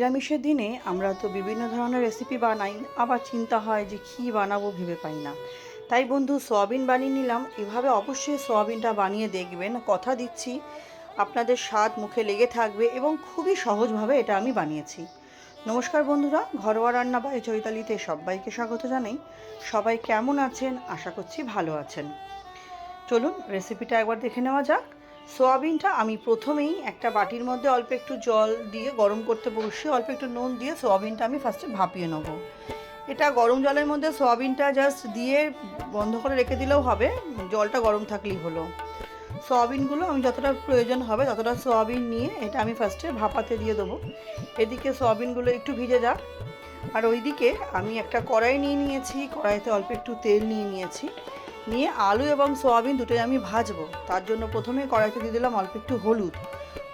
নিরামিষের দিনে আমরা তো বিভিন্ন ধরনের রেসিপি বানাই, আবার চিন্তা হয় যে কী বানাবো ভেবে পাই না। তাই বন্ধু, সোয়াবিন বানিয়ে নিলাম। এভাবে অবশ্যই সোয়াবিনটা বানিয়ে দেখবেন, কথা দিচ্ছি, আপনাদের স্বাদ মুখে লেগে থাকবে এবং খুবই সহজভাবে এটা আমি বানিয়েছি। নমস্কার বন্ধুরা, ঘরোয়া রান্না বা চৈতালিতে সবাইকে স্বাগত জানাই। সবাই কেমন আছেন? আশা করছি ভালো আছেন। চলুন রেসিপিটা একবার দেখে নেওয়া যাক। সোয়াবিনটা আমি প্রথমেই একটা বাটির মধ্যে অল্প একটু জল দিয়ে গরম করতে বসে অল্প একটু নুন দিয়ে সোয়াবিনটা আমি ফার্স্টে ভাপিয়ে নেব। এটা গরম জলের মধ্যে সোয়াবিনটা জাস্ট দিয়ে বন্ধ করে রেখে দিলেও হবে, জলটা গরম থাকলেই হলো। সোয়াবিনগুলো আমি যতটা প্রয়োজন হবে ততটা সোয়াবিন নিয়ে এটা আমি ফার্স্টে ভাপাতে দিয়ে দেবো। এদিকে সোয়াবিনগুলো একটু ভিজে যাক। আর ওইদিকে আমি একটা কড়াই নিয়ে নিয়েছি, কড়াইতে অল্প একটু তেল নিয়ে নিয়েছি। নিয়ে আলু এবং সোয়াবিন দুটোই আমি ভাজবো। তার জন্য প্রথমে কড়াইতে দিয়ে দিলাম অল্প একটু হলুদ।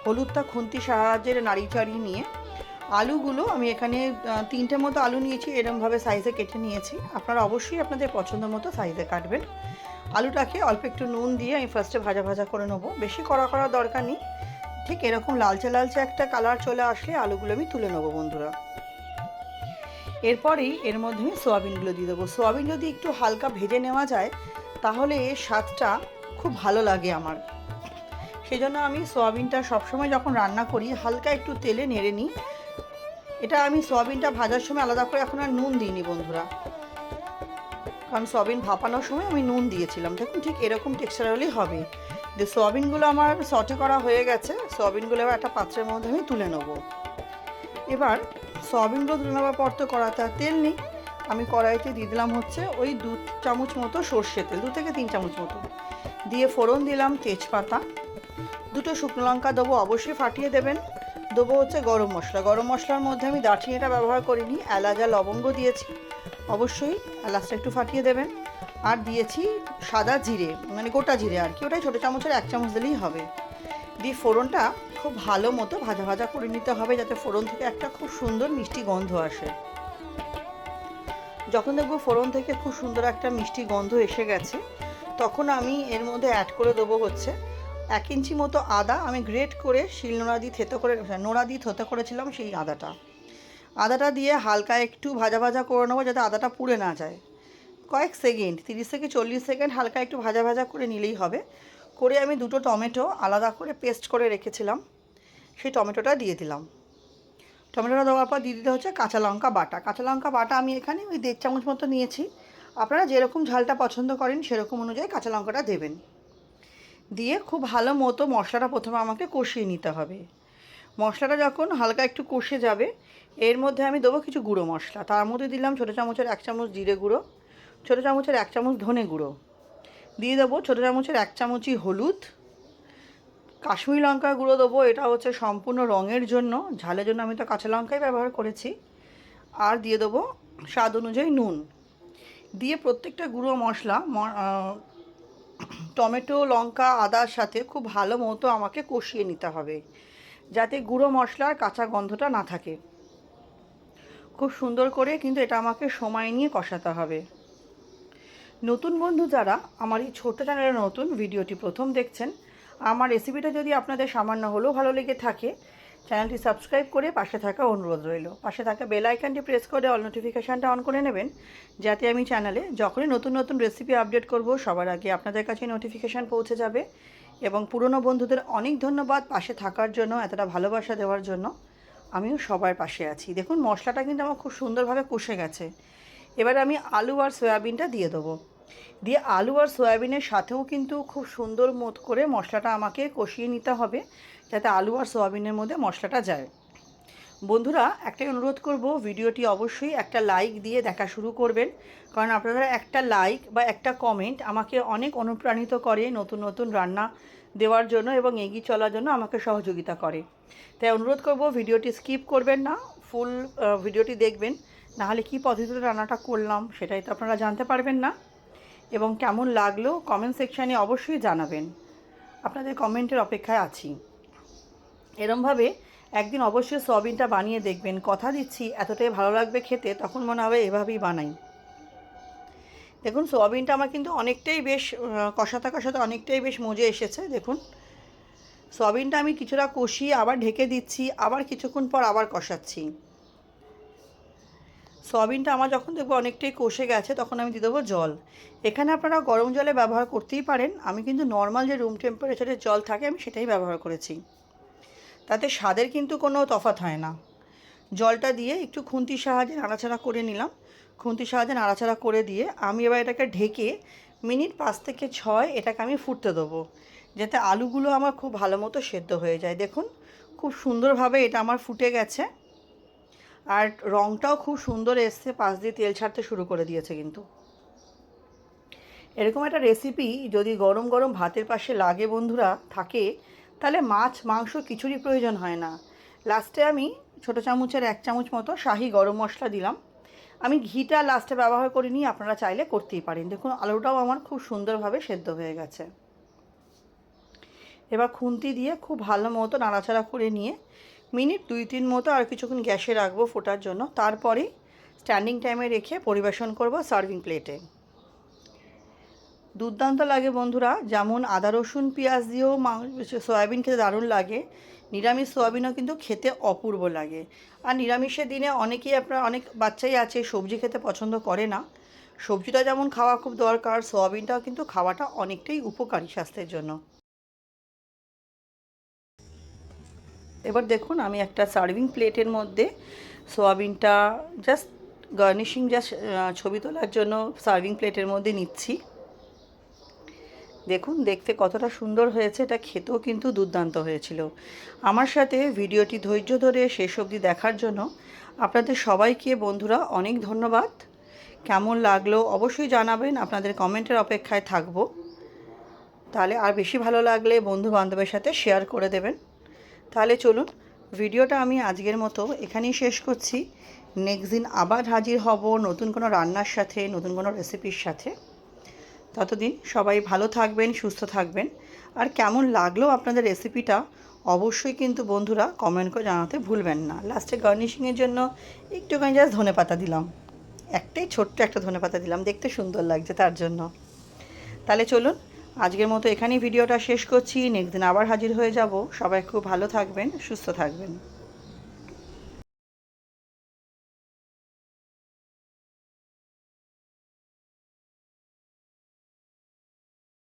হলুদটা খুন্তি সাহায্যে নাড়ি চাড়িয়ে নিয়ে আলুগুলো আমি এখানে তিনটে মতো আলু নিয়েছি, এরমভাবে সাইজে কেটে নিয়েছি। আপনারা অবশ্যই আপনাদের পছন্দ মতো সাইজে কাটবেন। আলুটাকে অল্প একটু নুন দিয়ে আমি ফার্স্টে ভাজা ভাজা করে নেব। বেশি কড়া করার দরকার নেই। ঠিক এরকম লালচে লালচে একটা কালার চলে আসলে আলুগুলো আমি তুলে নেব বন্ধুরা। এরপরেই এর মধ্যে আমি সোয়াবিনগুলো দিয়ে দেবো। সোয়াবিন যদি একটু হালকা ভেজে নেওয়া যায়, তাহলে এর স্বাদটা খুব ভালো লাগে আমার। সেই জন্য আমি সোয়াবিনটা সবসময় যখন রান্না করি, হালকা একটু তেলে নেড়ে নিই। এটা আমি সোয়াবিনটা ভাজার সময় আলাদা করে এখন আর নুন দিইনি বন্ধুরা। কারণ সোয়াবিন ভাপানোর সময় আমি নুন দিয়েছিলাম। দেখুন ঠিক এরকম টেক্সচার হলেই হবে। যে সোয়াবিনগুলো আমার সটে করা হয়ে গেছে, সোয়াবিনগুলো একটা পাত্রের মধ্যে আমি তুলে নেব। এবার সয়াবিনগুলো রোদ নেওয়ার পর তো কড়াতে আর তেল নেই। আমি কড়াইতে দিয়ে দিলাম হচ্ছে ওই দু চামচ মতো সর্ষে তেল, দু থেকে তিন চামচ মতো। দিয়ে ফোড়ন দিলাম তেজপাতা। দুটো শুকনো লঙ্কা দেবো, অবশ্যই ফাটিয়ে দেবেন। দেবো হচ্ছে গরম মশলা। গরম মশলার মধ্যে আমি দারচিনিটা ব্যবহার করিনি, এলাচ আর লবঙ্গ দিয়েছি। অবশ্যই এলাচটা একটু ফাটিয়ে দেবেন। আর দিয়েছি সাদা জিরে মানে গোটা জিরে আর কি, ওটাই ছোটো চামচের এক চামচ দিলেই হবে। দিয়ে ফোড়নটা খুব ভালো মতো ভাজা ভাজা করে নিতে হবে যাতে ফোড়ন থেকে একটা খুব সুন্দর মিষ্টি গন্ধ আসে। যখন দেখব ফোড়ন থেকে খুব সুন্দর একটা মিষ্টি গন্ধ এসে গেছে, তখন আমি এর মধ্যে অ্যাড করে দেবো হচ্ছে এক ইঞ্চি মতো আদা। আমি গ্রেট করে শিল নোড়া দিয়ে থেতো করে, নোড়া দিয়ে থেতো করেছিলাম সেই আদাটা। আদাটা দিয়ে হালকা একটু ভাজা ভাজা করে নেব যাতে আদাটা পুড়ে না যায়। কয়েক সেকেন্ড, তিরিশ থেকে চল্লিশ সেকেন্ড হালকা একটু ভাজা ভাজা করে নিলেই হবে। করে আমি দুটো টমেটো আলাদা করে পেস্ট করে রেখেছিলাম। সেই টমেটোটা দিয়ে দিলাম। টমেটোটা দেওয়ার পর দিয়ে দিতে হচ্ছে কাঁচা লঙ্কা বাটা। কাঁচা লঙ্কা বাটা আমি এখানে ওই দেড় চামচ মতো নিয়েছি। আপনারা যেরকম ঝালটা পছন্দ করেন সেরকম অনুযায়ী কাঁচা লঙ্কাটা দেবেন। দিয়ে খুব ভালো মতো মশলাটা প্রথমে আমাকে কষিয়ে নিতে হবে। মশলাটা যখন হালকা একটু কষে যাবে, এর মধ্যে আমি দেবো কিছু গুঁড়ো মশলা। তার মধ্যে দিলাম ছোটো চামচের এক চামচ জিরে গুঁড়ো, ছোটো চামচের এক চামচ ধনে গুঁড়ো। দিয়ে দেবো ছোটো চামচের এক চামচই হলুদ। কাশ্মীরি লঙ্কা গুঁড়ো দেবো, এটা হচ্ছে সম্পূর্ণ রঙের জন্য। ঝালের জন্য আমি তো কাঁচা লঙ্কাই ব্যবহার করেছি। আর দিয়ে দেবো স্বাদ অনুযায়ী নুন। দিয়ে প্রত্যেকটা গুঁড়ো মশলা টমেটো, লঙ্কা, আদার সাথে খুব ভালো মতো আমাকে কষিয়ে নিতে হবে। যাতে গুঁড়ো মশলার কাঁচা গন্ধটা না থাকে। খুব সুন্দর করে কিন্তু এটা আমাকে সময় নিয়ে কষাতে হবে। নতুন বন্ধু যারা, আমার এই ছোট্ট চ্যানেলে নতুন ভিডিওটি প্রথম দেখছেন, আমার রেসিপিটা যদি আপনাদের সামান্য হলেও ভালো লেগে থাকে চ্যানেলটি সাবস্ক্রাইব করে পাশে থাকা অনুরোধ রইল। পাশে থাকা বেল আইকনটি প্রেস করে অল নোটিফিকেশানটা অন করে নেবেন, যাতে আমি চ্যানেলে যখনই নতুন নতুন রেসিপি আপডেট করব, সবার আগে আপনাদের কাছে নোটিফিকেশান পৌঁছে যাবে। এবং পুরনো বন্ধুদের অনেক ধন্যবাদ পাশে থাকার জন্য, এতটা ভালোবাসা দেওয়ার জন্য। আমিও সবার পাশে আছি। দেখুন, মশলাটা কিন্তু আমার খুব সুন্দরভাবে কষে গেছে। এবার আমি আলু আর সয়াবিনটা দিয়ে দেবো। দিয়ে আলু আর সয়াবিনের সাথেও কিন্তু খুব সুন্দর মত করে মশলাটা আমাকে কষিয়ে নিতে হবে, যাতে আলু আর সয়াবিনের মধ্যে মশলাটা যায়। বন্ধুরা, একটাই অনুরোধ করব, ভিডিওটি অবশ্যই একটা লাইক দিয়ে দেখা শুরু করবেন। কারণ আপনারা একটা লাইক বা একটা কমেন্ট আমাকে অনেক অনুপ্রাণিত করে নতুন নতুন রান্না দেওয়ার জন্য এবং এগিয়ে চলার জন্য আমাকে সহযোগিতা করে। তাই অনুরোধ করব, ভিডিওটি স্কিপ করবেন না, ফুল ভিডিওটি দেখবেন। নাহলে কী পদ্ধতিতে রান্নাটা করলাম সেটাই তো আপনারা জানতে পারবেন না। এবং কেমন লাগল কমেন্ট সেকশানে অবশ্যই জানাবেন। আপনাদের কমেন্টের অপেক্ষায় আছি। এরমভাবে একদিন অবশ্যই সয়াবিনটা বানিয়ে দেখবেন। কথা দিচ্ছি, এতটাই ভালো লাগবে খেতে, তখন মনে হবে এভাবেই বানাই। দেখুন, সোয়াবিনটা আমার কিন্তু অনেকটাই বেশ কষাতে কষাতে অনেকটাই বেশ মজে এসেছে, দেখুন। সয়াবিনটা আমি কিছুটা কষিয়ে আবার ঢেকে দিচ্ছি, আবার কিছুক্ষণ পর আবার কষাচ্ছি। সয়াবিনটা আমার যখন দেখব অনেকটাই কষে গেছে, তখন আমি দিয়ে দেবো জল। এখানে আপনারা গরম জলে ব্যবহার করতেই পারেন। আমি কিন্তু নর্মাল যে রুম টেম্পারেচারের জল থাকে, আমি সেটাই ব্যবহার করেছি। তাতে স্বাদের কিন্তু কোনো তফাৎ হয় না। জলটা দিয়ে একটু খুন্তির সাহায্যে নাড়াচাড়া করে নিলাম। খুন্তির সাহায্যে নাড়াচাড়া করে দিয়ে আমি এবার এটাকে ঢেকে মিনিট পাঁচ থেকে ছয় এটাকে আমি ফুটতে দেবো, যাতে আলুগুলো আমার খুব ভালো মতো সেদ্ধ হয়ে যায়। দেখুন, খুব সুন্দরভাবে এটা আমার ফুটে গেছে। আর রঙটাও খুব সুন্দর এসছে, পাশ দিয়ে তেল ছাড়তে শুরু করে দিয়েছে কিন্তু। এরকম একটা রেসিপি যদি গরম গরম ভাতের পাশে লাগে বন্ধুরা, থাকে, তাহলে মাছ, মাংস কিছুরই প্রয়োজন হয় না। লাস্টে আমি ছোটো চামচের এক চামচ মতো শাহি গরম মশলা দিলাম। আমি ঘিটা লাস্টে ব্যবহার করিনি, আপনারা চাইলে করতেই পারেন। দেখুন, আলুটাও আমার খুব সুন্দরভাবে সেদ্ধ হয়ে গেছে। এবার খুন্তি দিয়ে খুব ভালো মতো নাড়াচাড়া করে নিয়ে মিনিট দুই তিন মতো আর কিছুক্ষণ গ্যাসে রাখব ফোটার জন্য। তারপরে স্ট্যান্ডিং টাইমে রেখে পরিবেশন করব সার্ভিং প্লেটে। দুর্দান্ত লাগে বন্ধুরা, যেমন আদা, রসুন, পেঁয়াজ দিয়েও সয়াবিন খেতে দারুণ লাগে। নিরামিষ সয়াবিনও কিন্তু খেতে অপূর্ব লাগে। আর নিরামিষের দিনে অনেকেই আপনার, অনেক বাচ্চাই আছে সবজি খেতে পছন্দ করে না। সবজিটা যেমন খাওয়া খুব দরকার, সয়াবিনটাও কিন্তু খাওয়াটা অনেকটাই উপকারী স্বাস্থ্যের জন্য। এবার দেখুন, আমি একটা সার্ভিং প্লেটের মধ্যে সোয়াবিনটা জাস্ট গার্নিশিং জাস্ট ছবি তোলার জন্য সার্ভিং প্লেটের মধ্যে নিচ্ছি। দেখুন, দেখতে কতটা সুন্দর হয়েছে, এটা খেতেও কিন্তু দুর্দান্ত হয়েছিল। আমার সাথে ভিডিওটি ধৈর্য ধরে শেষ অবধি দেখার জন্য আপনাদের সবাইকে বন্ধুরা অনেক ধন্যবাদ। কেমন লাগল অবশ্যই জানাবেন, আপনাদের কমেন্টের অপেক্ষায় থাকব। তাহলে আর বেশি ভালো লাগলে বন্ধু বান্ধবের সাথে শেয়ার করে দেবেন। তাহলে চলুন ভিডিওটা আমি আজকের মতো এখানেই শেষ করছি। নেক্সট দিন আবার হাজির হব নতুন কোনো রান্নার সাথে, নতুন কোনো রেসিপির সাথে। ততদিন সবাই ভালো থাকবেন, সুস্থ থাকবেন। আর কেমন লাগল আপনাদের রেসিপিটা অবশ্যই কিন্তু বন্ধুরা কমেন্ট করে জানাতে ভুলবেন না। লাস্টে গার্নিশিংয়ের জন্য একটুখানি জাস্ট ধনে পাতা দিলাম। একটাই ছোট্ট একটা ধনে পাতা দিলাম। দেখতে সুন্দর লাগছে তার জন্য। তাহলে চলুন আজকের মতো এখানেই ভিডিওটা শেষ করছি। নেক্সট দিন আবার হাজির হয়ে যাব। সবাই খুব ভালো থাকবেন, সুস্থ থাকবেন।